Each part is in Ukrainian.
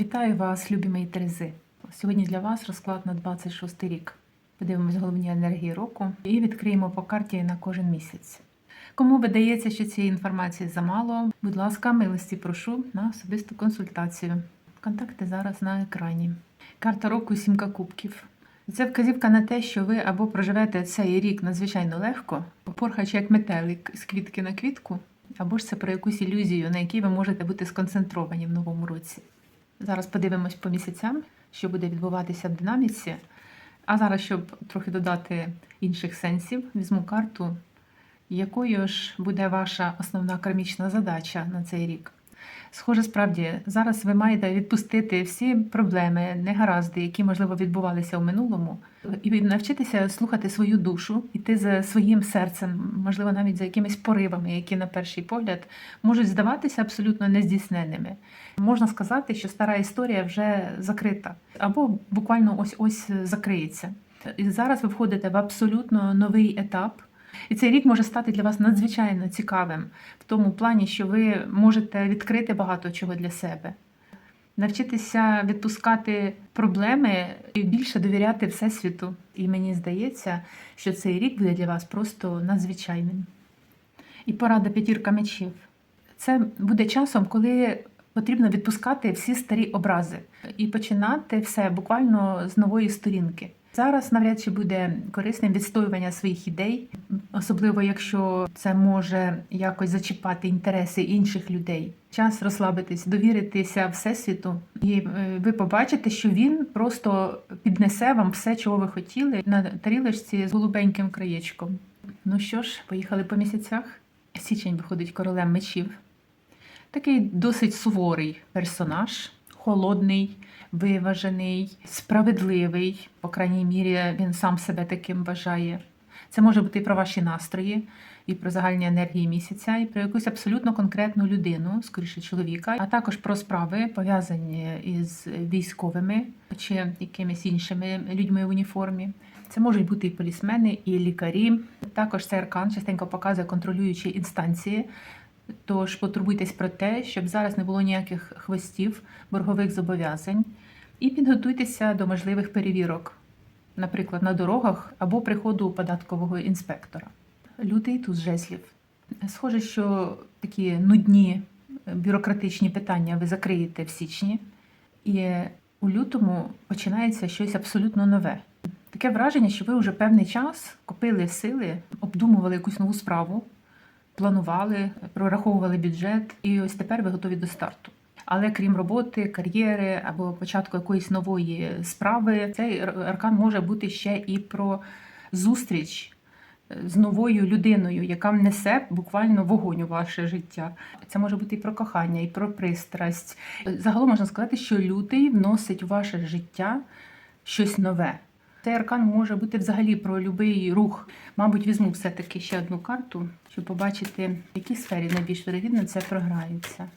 Вітаю вас, любі мої Терези. Сьогодні для вас розклад на 26 рік. Подивимось головні енергії року і відкриємо по карті на кожен місяць. Кому видається, що цієї інформації замало, будь ласка, милості прошу на особисту консультацію. Контакти зараз на екрані. Карта року сімка кубків. Це вказівка на те, що ви або проживете цей рік надзвичайно легко, порхаючи як метелик з квітки на квітку, або ж це про якусь ілюзію, на якій ви можете бути сконцентровані в новому році. Зараз подивимось по місяцям, що буде відбуватися в динаміці. А зараз, щоб трохи додати інших сенсів, візьму карту, якою ж буде ваша основна кармічна задача на цей рік. Схоже, справді, зараз ви маєте відпустити всі проблеми, негаразди, які, можливо, відбувалися у минулому, і навчитися слухати свою душу, іти за своїм серцем, можливо, навіть за якимись поривами, які на перший погляд можуть здаватися абсолютно нездійсненними. Можна сказати, що стара історія вже закрита, або буквально ось ось закриється. І зараз ви входите в абсолютно новий етап. І цей рік може стати для вас надзвичайно цікавим в тому плані, що ви можете відкрити багато чого для себе, навчитися відпускати проблеми і більше довіряти Всесвіту. І мені здається, що цей рік буде для вас просто надзвичайним. І порада п'ятірка мечів. Це буде часом, коли потрібно відпускати всі старі образи і починати все буквально з нової сторінки. Зараз навряд чи буде корисним відстоювання своїх ідей, особливо якщо це може якось зачіпати інтереси інших людей. Час розслабитись, довіритися всесвіту, і е, ви побачите, що він просто піднесе вам все, чого ви хотіли, на тарілочці з голубеньким краєчком. Ну що ж, поїхали по місяцях. Січень виходить королем мечів. Такий досить суворий персонаж, холодний виважений, справедливий, по крайній мірі, він сам себе таким вважає. Це може бути і про ваші настрої, і про загальні енергії місяця, і про якусь абсолютно конкретну людину, скоріше чоловіка, а також про справи, пов'язані із військовими чи якимись іншими людьми в уніформі. Це можуть бути і полісмени, і лікарі. Також цей аркан частенько показує контролюючі інстанції. Тож потурбуйтесь про те, щоб зараз не було ніяких хвостів, боргових зобов'язань, і підготуйтеся до можливих перевірок, наприклад, на дорогах або приходу податкового інспектора. Лютий туз жезлів. Схоже, що такі нудні бюрократичні питання ви закриєте в січні, і у лютому починається щось абсолютно нове. Таке враження, що ви вже певний час копили сили, обдумували якусь нову справу планували, прораховували бюджет, і ось тепер ви готові до старту. Але крім роботи, кар'єри або початку якоїсь нової справи, цей аркан може бути ще і про зустріч з новою людиною, яка внесе буквально вогонь у ваше життя. Це може бути і про кохання, і про пристрасть. Загалом можна сказати, що лютий вносить у ваше життя щось нове. Цей аркан може бути взагалі про будь-який рух. Мабуть, візьму все-таки ще одну карту, щоб побачити, в якій сфері найбільш вирогідно це програється.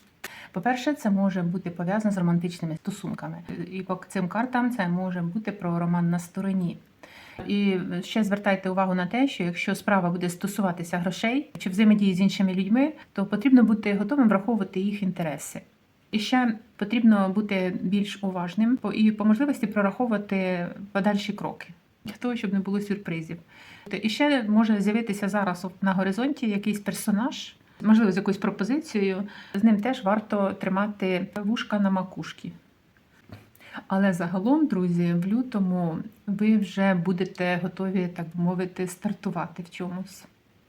По-перше, це може бути пов'язано з романтичними стосунками. І по цим картам це може бути про роман на стороні. І ще звертайте увагу на те, що якщо справа буде стосуватися грошей чи взаємодії з іншими людьми, то потрібно бути готовим враховувати їх інтереси. І ще потрібно бути більш уважним і по можливості прораховувати подальші кроки для того, щоб не було сюрпризів. І ще може з'явитися зараз на горизонті якийсь персонаж, можливо, з якоюсь пропозицією. З ним теж варто тримати вушка на макушки. Але загалом, друзі, в лютому ви вже будете готові, так би мовити, стартувати в чомусь.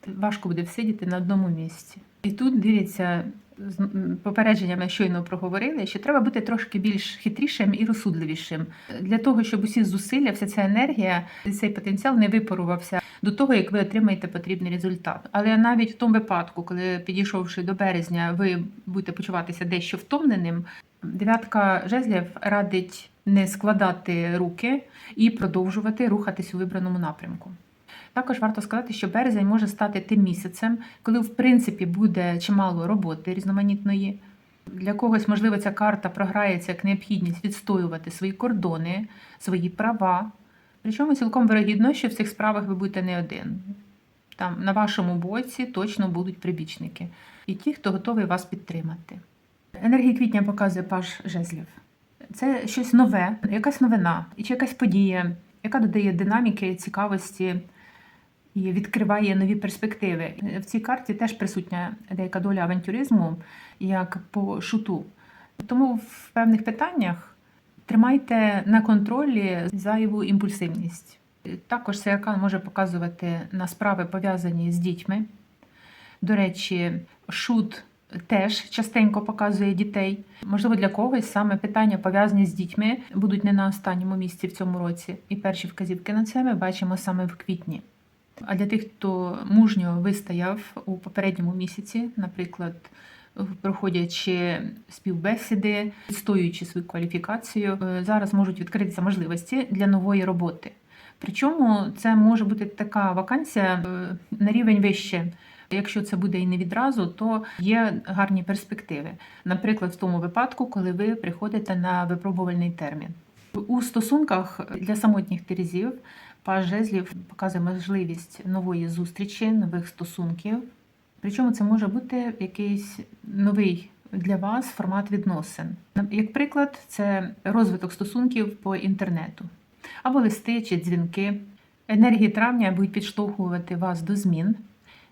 Важко буде всидіти на одному місці. І тут дивіться, з попередженнями щойно проговорили, що треба бути трошки більш хитрішим і розсудливішим для того, щоб усі зусилля, вся ця енергія, цей потенціал не випарувався до того, як ви отримаєте потрібний результат. Але навіть в тому випадку, коли підійшовши до березня, ви будете почуватися дещо втомленим, дев'ятка жезлів радить не складати руки і продовжувати рухатись у вибраному напрямку. Також варто сказати, що березень може стати тим місяцем, коли, в принципі, буде чимало роботи різноманітної. Для когось, можливо, ця карта програється як необхідність відстоювати свої кордони, свої права. Причому цілком вирогідно, що в цих справах ви будете не один. Там на вашому боці точно будуть прибічники і ті, хто готовий вас підтримати. Енергія квітня показує паж жезлів. Це щось нове, якась новина, чи якась подія, яка додає динаміки, цікавості і відкриває нові перспективи. В цій карті теж присутня деяка доля авантюризму, як по шуту. Тому в певних питаннях тримайте на контролі зайву імпульсивність. Також цей може показувати на справи, пов'язані з дітьми. До речі, шут теж частенько показує дітей. Можливо, для когось саме питання пов'язані з дітьми будуть не на останньому місці в цьому році. І перші вказівки на це ми бачимо саме в квітні. А для тих, хто мужньо вистояв у попередньому місяці, наприклад, проходячи співбесіди, відстоюючи свою кваліфікацію, е, зараз можуть відкритися можливості для нової роботи. Причому це може бути така вакансія е, на рівень вище. Якщо це буде і не відразу, то є гарні перспективи. Наприклад, в тому випадку, коли ви приходите на випробувальний термін. У стосунках для самотніх терезів паж жезлів показує можливість нової зустрічі, нових стосунків. Причому це може бути якийсь новий для вас формат відносин. Як приклад, це розвиток стосунків по інтернету або листи чи дзвінки. Енергії травня будуть підштовхувати вас до змін.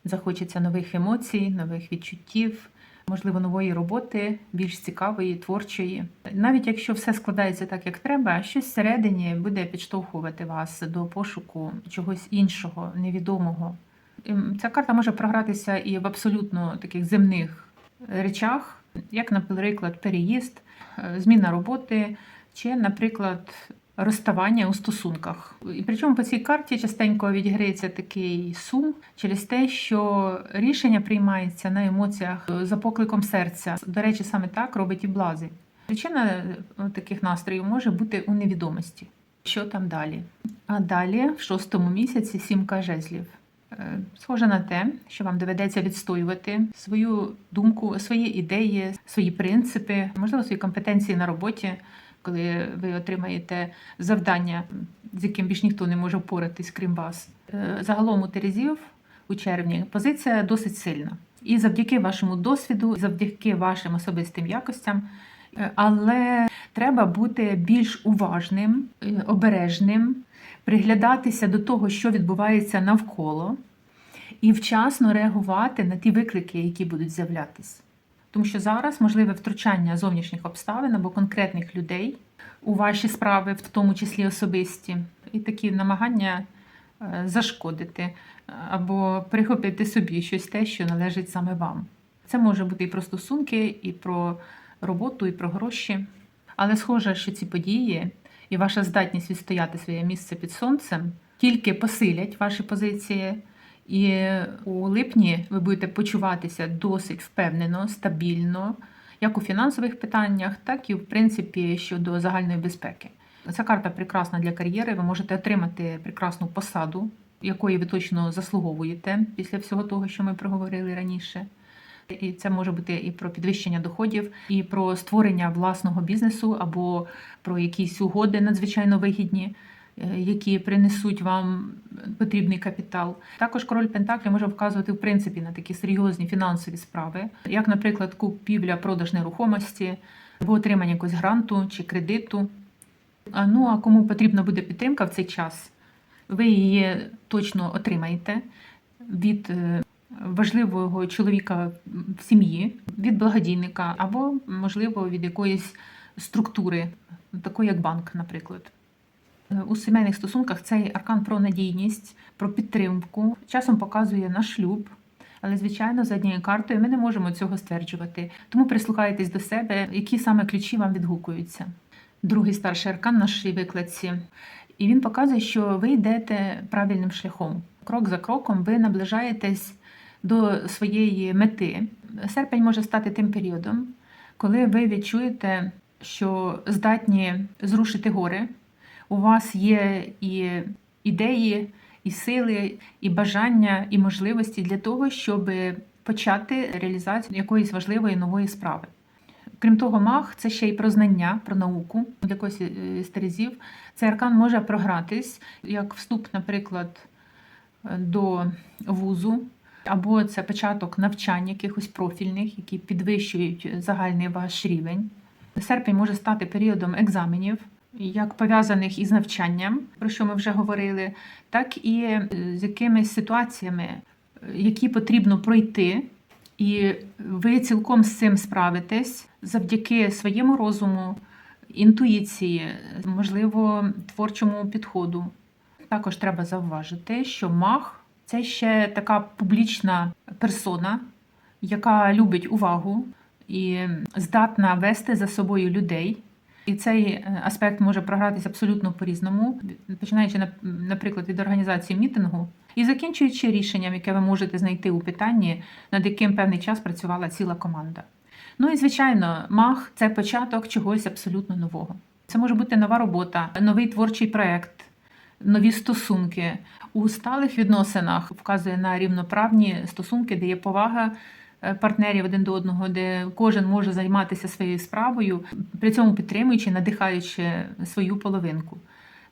Захочеться нових емоцій, нових відчуттів, можливо, нової роботи, більш цікавої, творчої. Навіть якщо все складається так, як треба, щось всередині буде підштовхувати вас до пошуку чогось іншого, невідомого. Ем, Ця карта може програтися і в абсолютно таких земних речах, як, наприклад, переїзд, е, зміна роботи, чи, наприклад, розставання у стосунках. І причому по цій карті частенько відіграється такий сум через те, що рішення приймається на емоціях е, за покликом серця. До речі, саме так робить і блази. Причина е, таких настроїв може бути у невідомості. Що там далі? А далі, в шостому місяці, сімка жезлів. Е, Схоже на те, що вам доведеться відстоювати свою думку, свої ідеї, свої принципи, можливо, свої компетенції на роботі, коли ви отримаєте завдання, з яким більш ніхто не може впоратись, крім вас. Е, Загалом у Терезів у червні позиція досить сильна. І завдяки вашому досвіду, завдяки вашим особистим якостям. Е, Але треба бути більш уважним, е, обережним, приглядатися до того, що відбувається навколо, і вчасно реагувати на ті виклики, які будуть з'являтись. Тому що зараз можливе втручання зовнішніх обставин або конкретних людей у ваші справи, в тому числі особисті, і такі намагання е, зашкодити е, або прихопити собі щось те, що належить саме вам. Це може бути і про стосунки, і про роботу, і про гроші. Але схоже, що ці події і ваша здатність відстояти своє місце під сонцем тільки посилять ваші позиції. І у липні ви будете почуватися досить впевнено, стабільно, як у фінансових питаннях, так і в принципі щодо загальної безпеки. Ця карта прекрасна для кар'єри. Ви можете отримати прекрасну посаду, якої ви точно заслуговуєте після всього того, що ми проговорили раніше. І це може бути і про підвищення доходів, і про створення власного бізнесу, або про якісь угоди надзвичайно вигідні, які принесуть вам потрібний капітал. Також король Пентаклі може вказувати в принципі на такі серйозні фінансові справи, як, наприклад, купівля продаж нерухомості, або отримання якогось гранту чи кредиту. А ну а кому потрібна буде підтримка в цей час, ви її точно отримаєте від е, важливого чоловіка в сім'ї, від благодійника, або, можливо, від якоїсь структури, такої як банк, наприклад. Е, У сімейних стосунках цей аркан про надійність, про підтримку часом показує на шлюб. Але, звичайно, за однією картою ми не можемо цього стверджувати. Тому прислухайтесь до себе, які саме ключі вам відгукуються. Другий старший аркан нашій викладці. І він показує, що ви йдете правильним шляхом. Крок за кроком ви наближаєтесь до своєї мети. Серпень може стати тим періодом, коли ви відчуєте, що здатні зрушити гори. У вас є і ідеї, і сили, і бажання, і можливості для того, щоб почати реалізацію якоїсь важливої нової справи. Крім того, маг це ще й про знання, про науку. Для когось е, з цей аркан може програтись як вступ, наприклад, до вузу, або це початок навчань якихось профільних, які підвищують загальний ваш рівень. Серпень може стати періодом екзаменів, як пов'язаних із навчанням, про що ми вже говорили, так і е, з якимись ситуаціями, е, які потрібно пройти, і ви цілком з цим справитесь завдяки своєму розуму, інтуїції, можливо, творчому підходу. Також треба зауважити, що маг це ще така публічна персона, яка любить увагу і здатна вести за собою людей. І цей е, аспект може програтися абсолютно по-різному, починаючи наприклад від організації мітингу і закінчуючи рішенням, яке ви можете знайти у питанні, над яким певний час працювала ціла команда. Ну і звичайно, маг це початок чогось абсолютно нового. Це може бути нова робота, новий творчий проект, нові стосунки. У сталих відносинах вказує на рівноправні стосунки, де є повага партнерів один до одного, де кожен може займатися своєю справою, при цьому підтримуючи, надихаючи свою половинку.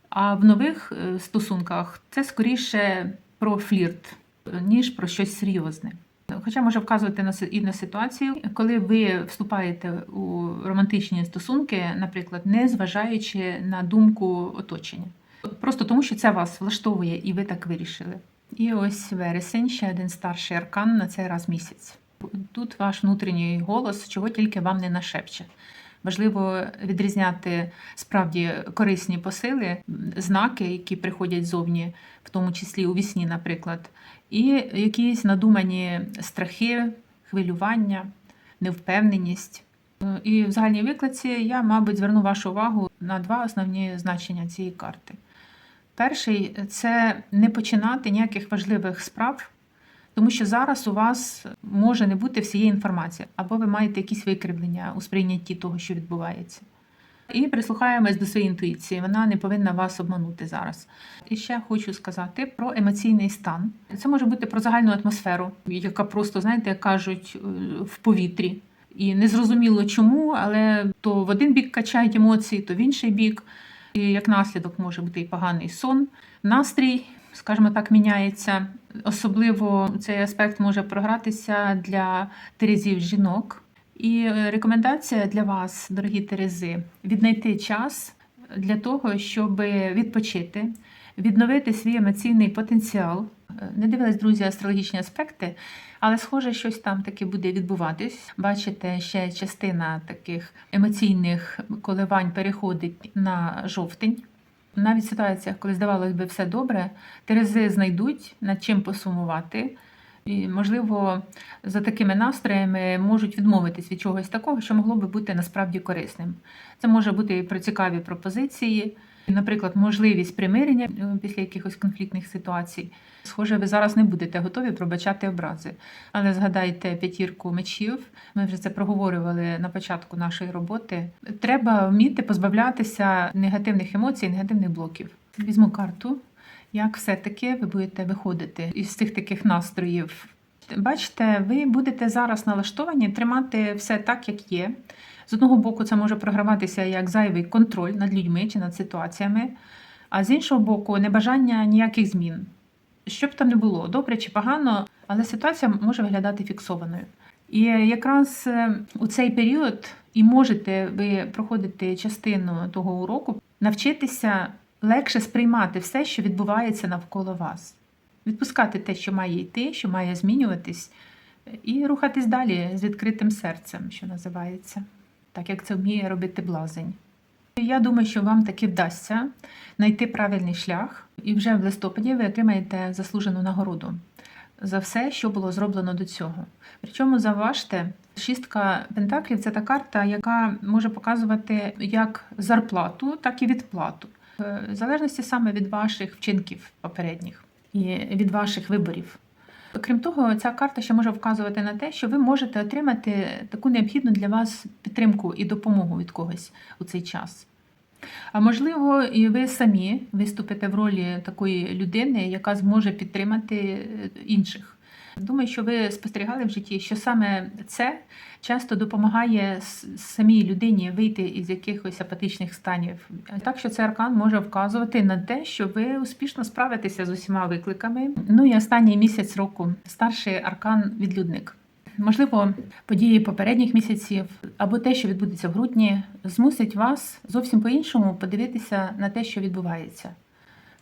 А в нових е, стосунках це скоріше про флірт, е, ніж про щось серйозне. Хоча може вказувати і на ситуацію, коли ви вступаєте у романтичні стосунки, наприклад, не зважаючи на думку оточення. Просто тому, що це вас влаштовує, і ви так вирішили. І ось вересень, ще один старший аркан на цей раз місяць. Тут ваш внутрішній голос, чого тільки вам не нашепче. Важливо відрізняти справді корисні посили, знаки, які приходять зовні, в тому числі у вісні, наприклад, і якісь надумані страхи, хвилювання, невпевненість. І в загальній викладці я, мабуть, зверну вашу увагу на два основні значення цієї карти. Перший це не починати ніяких важливих справ, тому що зараз у вас може не бути всієї інформації, або ви маєте якісь викривлення у сприйнятті того, що відбувається. І прислухаємось до своєї інтуїції, вона не повинна вас обманути зараз. І ще хочу сказати про емоційний стан. Це може бути про загальну атмосферу, яка просто, знаєте, як кажуть, е, в повітрі. І незрозуміло чому, але то в один бік качають емоції, то в інший бік. І як наслідок може бути і поганий сон, настрій, скажімо так, міняється. Особливо цей аспект може програтися для терезів жінок. І е, рекомендація для вас, дорогі терези, віднайти час для того, щоб відпочити, відновити свій емоційний потенціал. Е, Не дивились, друзі, астрологічні аспекти, але схоже, щось там таки буде відбуватись. Бачите, ще частина таких емоційних коливань переходить на жовтень. Навіть в ситуаціях, коли здавалось би все добре, терези знайдуть над чим посумувати. І, можливо, за такими настроями можуть відмовитись від чогось такого, що могло би бути насправді корисним. Це може бути про цікаві пропозиції, наприклад, можливість примирення е, після якихось конфліктних ситуацій. Схоже, ви зараз не будете готові пробачати образи. Але згадайте п'ятірку мечів. Ми вже це проговорювали на початку нашої роботи. Треба вміти позбавлятися негативних емоцій, негативних блоків. Візьму карту як все-таки ви будете виходити із цих таких настроїв. Бачите, ви будете зараз налаштовані тримати все так, як є. З одного боку, це може програватися як зайвий контроль над людьми чи над ситуаціями, а з іншого боку, небажання ніяких змін. Що б там не було, добре чи погано, але ситуація може виглядати фіксованою. І якраз е, у цей період і можете ви проходити частину того уроку, навчитися легше сприймати все, що відбувається навколо вас, відпускати те, що має йти, що має змінюватись, і рухатись далі з відкритим серцем, що називається, так як це вміє робити блазень. Я думаю, що вам таки вдасться знайти правильний шлях, і вже в листопаді ви отримаєте заслужену нагороду за все, що було зроблено до цього. Причому заважте, шістка пентаклів це та карта, яка може показувати як зарплату, так і відплату. В залежності саме від ваших вчинків попередніх і від ваших виборів. Крім того, ця карта ще може вказувати на те, що ви можете отримати таку необхідну для вас підтримку і допомогу від когось у цей час. А можливо, і ви самі виступите в ролі такої людини, яка зможе підтримати е, інших. Думаю, що ви спостерігали в житті, що саме це часто допомагає самій людині вийти із якихось апатичних станів. Так що цей аркан може вказувати на те, що ви успішно справитеся з усіма викликами. Ну і останній місяць року старший аркан відлюдник. Можливо, події попередніх місяців або те, що відбудеться в грудні, змусить вас зовсім по-іншому подивитися на те, що відбувається,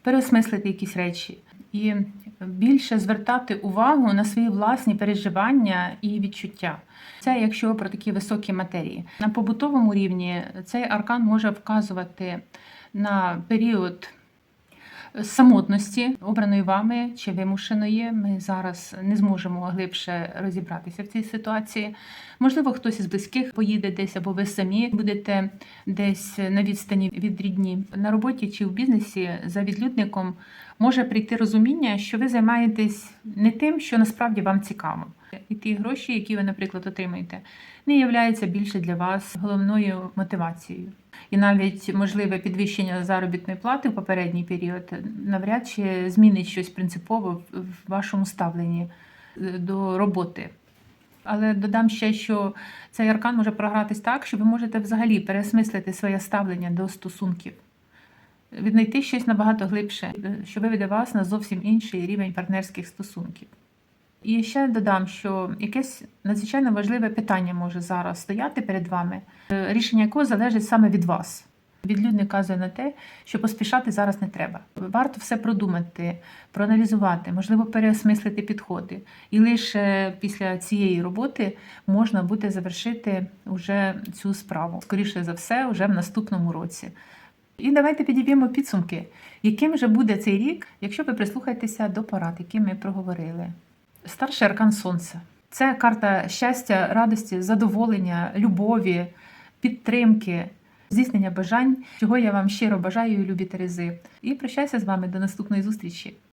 переосмислити якісь речі і більше звертати увагу на свої власні переживання і відчуття. Це якщо про такі високі матерії. На побутовому рівні цей аркан може вказувати на період самотності, обраної вами чи вимушеної. Ми зараз не зможемо глибше розібратися в цій ситуації. Можливо, хтось із близьких поїде десь, або ви самі будете десь на відстані від рідні. На роботі чи в бізнесі за відлюдником може прийти розуміння, що ви займаєтесь не тим, що насправді вам цікаво. І ті гроші, які ви, наприклад, отримаєте, не являються більше для вас головною мотивацією. І навіть можливе підвищення заробітної плати в попередній період навряд чи змінить щось принципово в- вашому ставленні е, до роботи. Але додам ще, що цей аркан може програтись так, що ви можете взагалі переосмислити своє ставлення до стосунків, віднайти щось набагато глибше, е, що виведе вас на зовсім інший рівень партнерських стосунків. І ще додам, що якесь надзвичайно важливе питання може зараз стояти перед вами, е, рішення якого залежить саме від вас. Відлюдник вказує на те, що поспішати зараз не треба. Варто все продумати, проаналізувати, можливо, переосмислити підходи. І лише після цієї роботи можна буде завершити вже цю справу. Скоріше за все, вже в наступному році. І давайте підіб'ємо підсумки, яким же буде цей рік, якщо ви прислухаєтеся до порад, які ми проговорили. Старший аркан Сонця. Це карта щастя, радості, задоволення, любові, підтримки, здійснення бажань, чого я вам щиро бажаю, любі Терези. І прощаюся з вами до наступної зустрічі.